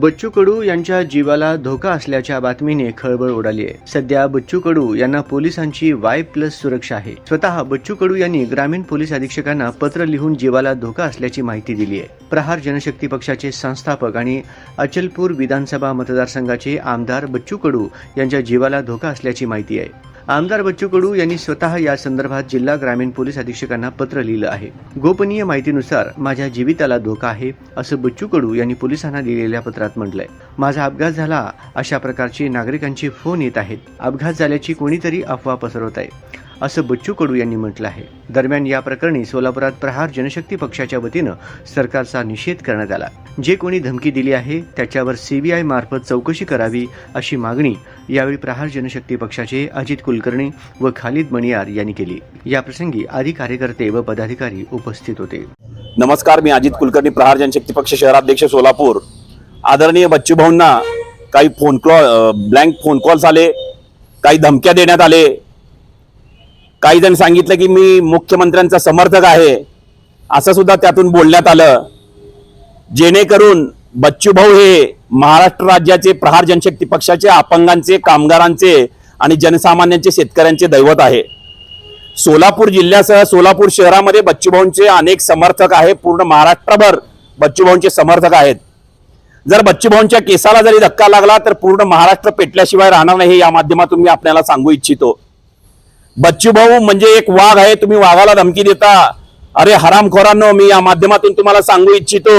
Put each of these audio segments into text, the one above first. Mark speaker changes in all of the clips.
Speaker 1: बच्चू कडू यांच्या जीवाला धोका असल्याच्या बातमीने खळबळ उडाली आहे सध्या बच्चू कडू यांना पोलिसांची वाय प्लस सुरक्षा आहे. स्वतः बच्चू कडू यांनी ग्रामीण पोलीस अधीक्षकांना पत्र लिहून जीवाला धोका असल्याची माहिती दिली आहे प्रहार जनशक्ती पक्षाचे संस्थापक आणि अचलपूर विधानसभा मतदारसंघाचे आमदार बच्चू कडू यांच्या जीवाला धोका असल्याची माहिती आहे. आमदार बच्चू कडू यांनी स्वतः या संदर्भात जिल्हा ग्रामीण पोलीस अधीक्षकांना पत्र लिहिलं आहे. गोपनीय माहितीनुसार माझ्या जीविताला धोका आहे असं बच्चू कडू यांनी पोलिसांना लिहिलेल्या पत्रात म्हटलंय. माझा अपघात झाला अशा प्रकारचे नागरिकांचे फोन येत आहेत. अपघात झाल्याची कोणीतरी अफवा पसरवत आहे. असं बच्चू कडू यांनी म्हटलं आहे. दरम्यान या प्रकरणी सोलापुरात प्रहार जनशक्ती पक्षाच्या वतीनं सरकारचा निषेध करण्यात आला. जे कोणी धमकी दिली आहे त्याच्यावर सीबीआय मार्फत चौकशी करावी अशी मागणी यावेळी प्रहार जनशक्ती पक्षाचे अजित कुलकर्णी व खालिद मणियार यांनी केली. याप्रसंगी आदी कार्यकर्ते व पदाधिकारी उपस्थित होते.
Speaker 2: नमस्कार मी अजित कुलकर्णी प्रहार जनशक्ती पक्ष शहराध्यक्ष सोलापूर. आदरणीय बच्चू भाऊंना काही phone call blank phone calls आले काही धमक्या देण्यात आले. काही जण सांगितलं की मी मुख्यमंत्र्यांचा समर्थक आहे. असं सुद्धा त्यातून बोलण्यात आलं. जेणेकरून बच्चू भाऊ हे महाराष्ट्र राज्याचे प्रहार जनशक्ती पक्षाचे अपंगांचे कामगारांचे आणि जनसामान्यांचे शेतकऱ्यांचे दैवत आहे. सोलापूर जिल्ह्यासह सोलापूर शहरामध्ये बच्चूभाऊंचे अनेक समर्थक आहे. पूर्ण महाराष्ट्रभर बच्चूभाऊंचे समर्थक आहेत. जर बच्चूभाऊंच्या केसाला जरी धक्का लागला तर पूर्ण महाराष्ट्र पेटल्याशिवाय राहणार नाही हे या माध्यमातून मी आपल्याला सांगू इच्छितो. बच्चूभाऊ म्हणजे एक वाघ आहे तुम्ही वाघाला धमकी देता. अरे हरामखोरांनो मी या माध्यमातून तुम्हाला सांगू इच्छितो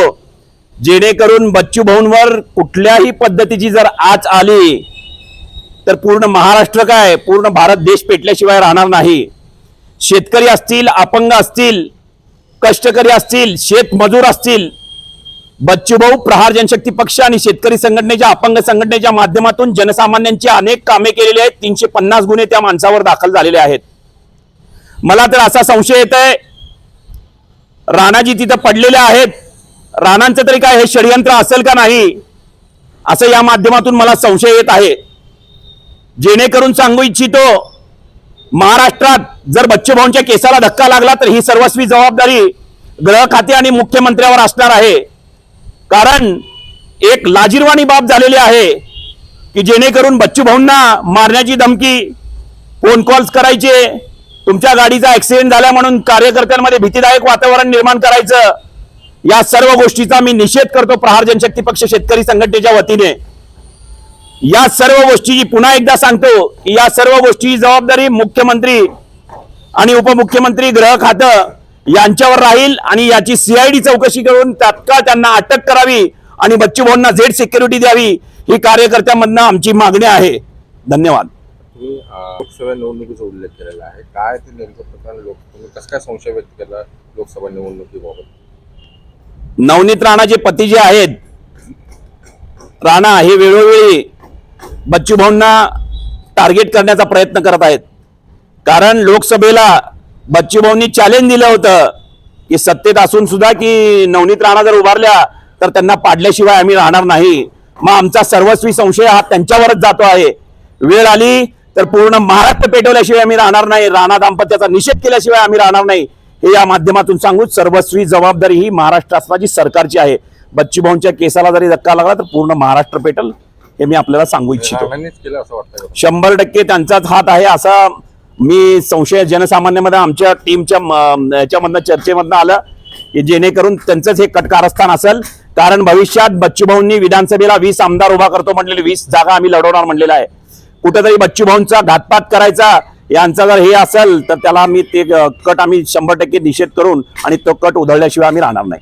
Speaker 2: जेणेकरून बच्चू भाऊंवर कुठल्याही पद्धतीची जर आज आली तर पूर्ण महाराष्ट्र काय? पूर्ण भारत देश पेटल्याशिवाय राहणार नाही. शेतकरी असतील अपंग असतील कष्टकरी असतील शेतमजूर असतील बच्चूभाऊ प्रहार जनशक्ती पक्ष आणि शेतकरी संघटनेच्या अपंग संघटनेच्या माध्यमातून जनसामान्यांची अनेक कामे केलेली आहेत. तीनशे पन्नास गुन्हे त्या माणसावर दाखल झालेले आहेत. मला तर असा संशय येत आहे राणाजी तिथं पडलेले आहेत. राणांचं तरी काय हे षडयंत्र असेल का नाही असं या माध्यमातून मला संशय येत आहे. जेणेकरून सांगू इच्छितो महाराष्ट्रात जर बच्चूभाऊंच्या केसाला धक्का लागला तर ही सर्वस्वी जबाबदारी गृह खाते आणि मुख्यमंत्र्यावर असणार आहे. कारण एक लाजीरवाणी बाब झालेली आहे की जेणेकरून बच्चू भाऊंना मारण्याची धमकी फोन कॉल्स करायचे तुमच्या गाडीचा ॲक्सिडेंट झाला म्हणून कार्यकर्त्यांमध्ये भीतीदायक वातावरण निर्माण करायचं या सर्व गोष्टीचा मी निषेध करतो प्रहार जनशक्ती पक्ष शेतकरी संघटनेच्या वतीने. या सर्व गोष्टीची पुन्हा एकदा सांगतो की या सर्व गोष्टीची जबाबदारी मुख्यमंत्री आणि उपमुख्यमंत्री गृह खातं यांच्यावर राहील आणि याची सीआयडी चौकशी करून तात्काळ त्यांना अटक करावी आणि बच्चू भाऊंना झेड सिक्युरिटी द्यावी ही कार्यकर्त्यांमधनं आमची मागणी आहे. धन्यवाद.
Speaker 3: लोकसभा निवडणुकीचा उल्लेख केलेला आहे. काय ते नेमकं लोक कसं काय संशय व्यक्त केला लोकसभा निवडणुकीबाबत?
Speaker 2: नवनीत राणाचे पती जे आहेत राणा हे वेळोवेळी बच्चू भाऊंना टार्गेट करण्याचा प्रयत्न करत आहेत. कारण लोकसभेला बच्चू भाऊंनी चॅलेंज दिलं होतं. की सत्तेत असून सुद्धा की नवनीत राणा जर उभारल्या तर त्यांना पाडल्याशिवाय आम्ही राहणार नाही. मग आमचा सर्वस्वी संशय हा त्यांच्यावरच जातो आहे. वेळ आली तर पूर्ण महाराष्ट्र पेटवल्याशिवाय आम्ही राहणार नाही. राणा दाम्पत्याचा निषेध केल्याशिवाय आम्ही राहणार नाही. हे या माध्यमातून सांगू सर्वस्वी जबाबदारी ही महाराष्ट्र शासनाची सरकारची आहे. बच्चू भाऊंच्या केसाला जरी धक्का लागला तर पूर्ण महाराष्ट्र पेटल हे मी आपल्याला सांगू इच्छितो? शंभर टक्के त्यांचाच हात आहे असा मी संशय जनसामान्यामध्ये आमच्या टीमच्या याच्यामधनं चर्चेमधनं आलं की जेणेकरून त्यांचंच हे कटकारस्थान असेल. कारण भविष्यात बच्चूभाऊंनी विधानसभेला वीस आमदार उभा करतो म्हणलेले वीस जागा आम्ही लढवणार म्हणलेला आहे. कुठेतरी बच्चूभाऊंचा घातपात करायचा यांचा जर हे असेल तर त्याला आम्ही ते कट आम्ही शंभर टक्के निषेध करून आणि तो कट उधळल्याशिवाय आम्ही राहणार नाही.